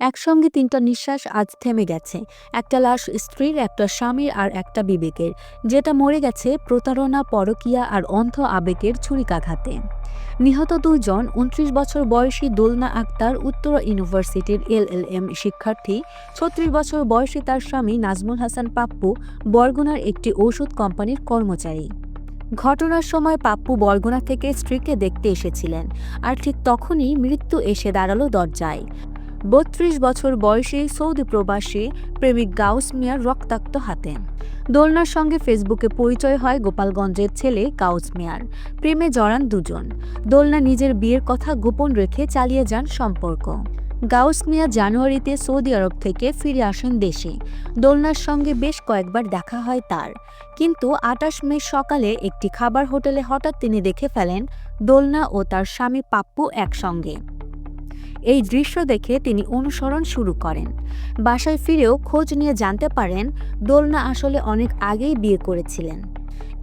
একসঙ্গে তিনটা নিঃশ্বাস আজ থেমে গেছে। একটা লাশ স্ত্রীর, একটা স্বামীর আর একটা বিবেকের। যেটা মরে গেছে প্রতারণা, পরকিয়া আর অন্ধ আবেগের ছুরিকাঘাতে। নিহত দুইজন উনত্রিশ বছর বয়সী দোলনা আক্তার, উত্তর ইউনিভার্সিটির এলএলএম শিক্ষার্থী। ছত্রিশ বছর বয়সী তার স্বামী নাজমুল হাসান পাপ্পু বরগুনার একটি ঔষধ কোম্পানির কর্মচারী। ঘটনার সময় পাপ্পু বরগুনা থেকে স্ত্রীকে দেখতে এসেছিলেন। আর ঠিক তখনই মৃত্যু এসে দাঁড়াল দরজায়। বত্রিশ বছর বয়সী সৌদি প্রবাসী প্রেমিক গাউস মিয়ার রক্তাক্ত হাতে। দোলনার সঙ্গে ফেসবুকে পরিচয় হয় গোপালগঞ্জের ছেলে গাউস মিয়ার। প্রেমে জড়ান দুজন। দোলনা নিজের বিয়ের কথা গোপন রেখে চালিয়ে যান সম্পর্ক। গাউস মিয়া জানুয়ারিতে সৌদি আরব থেকে ফিরে আসেন দেশে। দোলনার সঙ্গে বেশ কয়েকবার দেখা হয় তার। কিন্তু আটাশ মে সকালে একটি খাবার হোটেলে হঠাৎ তিনি দেখে ফেলেন দোলনা ও তার স্বামী পাপ্পু একসঙ্গে। এই দৃশ্য দেখে তিনি অনুসরণ শুরু করেন। বাসায় ফিরেও খোঁজ নিয়ে জানতে পারেন, দোলনা আসলে অনেক আগেই বিয়ে করেছিলেন।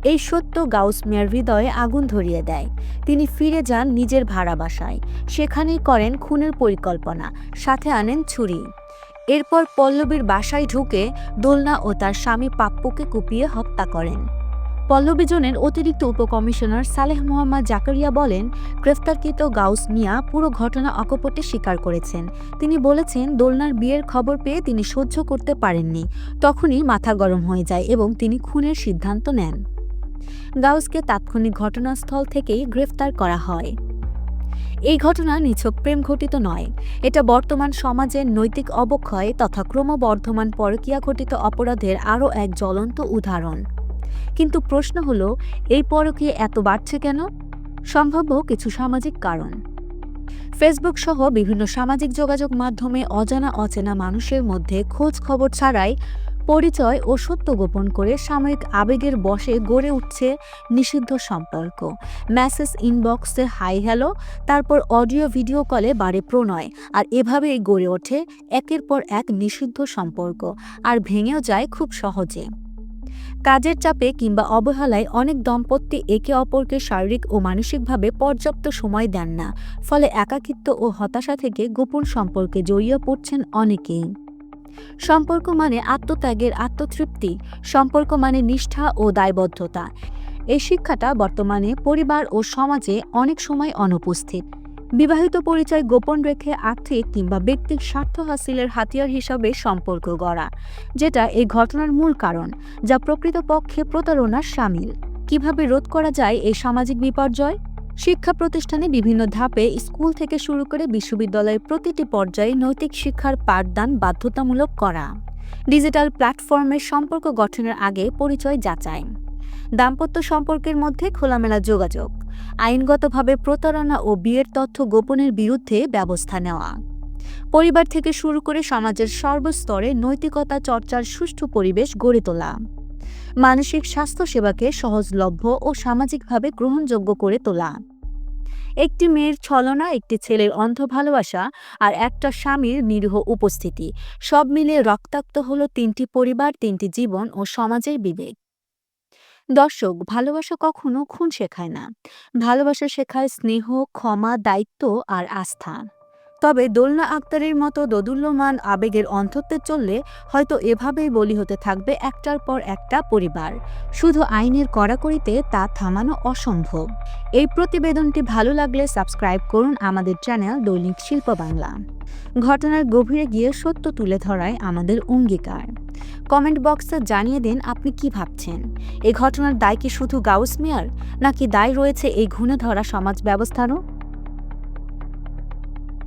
এই সত্য গাউস মিয়ার হৃদয়ে আগুন ধরিয়ে দেয়। তিনি ফিরে যান নিজের ভাড়া বাসায়। সেখানেই করেন খুনের পরিকল্পনা, সাথে আনেন ছুরি। এরপর পল্লবীর বাসায় ঢুকে দোলনা ও তার স্বামী পাপ্পুকে কুপিয়ে হত্যা করেন। পল্লবীজনের অতিরিক্ত উপকমিশনার সালেহ মোহাম্মদ জাকারিয়া বলেন, গ্রেফতারকৃত গাউস মিয়া পুরো ঘটনা অকপটে স্বীকার করেছেন। তিনি বলেছেন, দোলনার বিয়ের খবর পেয়ে তিনি সহ্য করতে পারেননি। তখনই মাথা গরম হয়ে যায় এবং তিনি খুনের সিদ্ধান্ত নেন। গাউসকে তাৎক্ষণিক ঘটনাস্থল থেকেই গ্রেফতার করা হয়। এই ঘটনা নিছক প্রেম ঘটিত নয়। এটা বর্তমান সমাজের নৈতিক অবক্ষয় তথা ক্রমবর্ধমান পরকীয়া ঘটিত অপরাধের আরও এক জ্বলন্ত উদাহরণ। কিন্তু প্রশ্ন হলো, এই পরকীয়া এত বাড়ছে কেন? সম্ভাব্য কিছু সামাজিক কারণ। ফেসবুক সহ বিভিন্ন সামাজিক যোগাযোগ মাধ্যমে অজানা অচেনা মানুষের মধ্যে খোঁজ খবর ছাড়াই পরিচয় ও সত্য গোপন করে সাময়িক আবেগের বশে গড়ে উঠছে নিষিদ্ধ সম্পর্ক। মেসেজ ইনবক্সে হাই হ্যালো তারপর অডিও ভিডিও কলে বাড়ে প্রণয়, আর এভাবেই গড়ে ওঠে একের পর এক নিষিদ্ধ সম্পর্ক, আর ভেঙেও যায় খুব সহজে। কাজের চাপে কিংবা অবহেলায় অনেক দম্পতি একে অপরকে শারীরিক ও মানসিকভাবে পর্যাপ্ত সময় দেন না, ফলে একাকিত্ব ও হতাশা থেকে গোপন সম্পর্কে জড়িয়ে পড়ছেন অনেকেই। সম্পর্ক মানে আত্মত্যাগের আত্মতৃপ্তি, সম্পর্ক মানে নিষ্ঠা ও দায়বদ্ধতা। এই শিক্ষাটা বর্তমানে পরিবার ও সমাজে অনেক সময় অনুপস্থিত। বিবাহিত পরিচয় গোপন রেখে আর্থিক কিংবা ব্যক্তির স্বার্থ হাসিলের হাতিয়ার হিসাবে সম্পর্ক গড়া, যেটা এই ঘটনার মূল কারণ, যা প্রকৃতপক্ষে প্রতারণার সামিল। কীভাবে রোধ করা যায় এই সামাজিক বিপর্যয়? শিক্ষা প্রতিষ্ঠানে বিভিন্ন ধাপে স্কুল থেকে শুরু করে বিশ্ববিদ্যালয়ের প্রতিটি পর্যায়ে নৈতিক শিক্ষার পাঠদান বাধ্যতামূলক করা। ডিজিটাল প্ল্যাটফর্মের সম্পর্ক গঠনের আগে পরিচয় যাচাই। দাম্পত্য সম্পর্কের মধ্যে খোলামেলা যোগাযোগ। আইনগতভাবে প্রতারণা ও বিয়ের তথ্য গোপনের বিরুদ্ধে ব্যবস্থা নেওয়া। পরিবার থেকে শুরু করে সমাজের সর্বস্তরে নৈতিকতা চর্চার সুষ্ঠু পরিবেশ গড়ে তোলা। মানসিক স্বাস্থ্য সেবাকে সহজলভ্য ও সামাজিকভাবে গ্রহণযোগ্য করে তোলা। একটি মেয়ের ছলনা, একটি ছেলের অন্ধ ভালোবাসা আর একটা স্বামীর নিরীহ উপস্থিতি সব মিলে রক্তাক্ত হলো তিনটি পরিবার, তিনটি জীবন ও সমাজের বিবেক। দর্শক, ভালোবাসা কখনো খুন শেখায় না। ভালোবাসা শেখায় স্নেহ, ক্ষমা, দায়িত্ব আর আস্থা। তবে দোলনা আক্তারের মতো দোদুল্যমান আবেগের অন্তত্বে চললে হয়তো এভাবেই বলি হতে থাকবে একটার পর একটা পরিবার। শুধু আইনের কড়াকড়িতে তা থামানো অসম্ভব। এই প্রতিবেদনটি ভালো লাগলে সাবস্ক্রাইব করুন আমাদের চ্যানেল দৈনিক শিল্প বাংলা। ঘটনার গভীরে গিয়ে সত্য তুলে ধরায় আমাদের অঙ্গীকার। কমেন্ট বক্সে জানিয়ে দিন আপনি কি ভাবছেন। এ ঘটনার দায় কি শুধু গাউস মেয়ার, নাকি দায় রয়েছে এই ঘুণে ধরা সমাজ ব্যবস্থারও?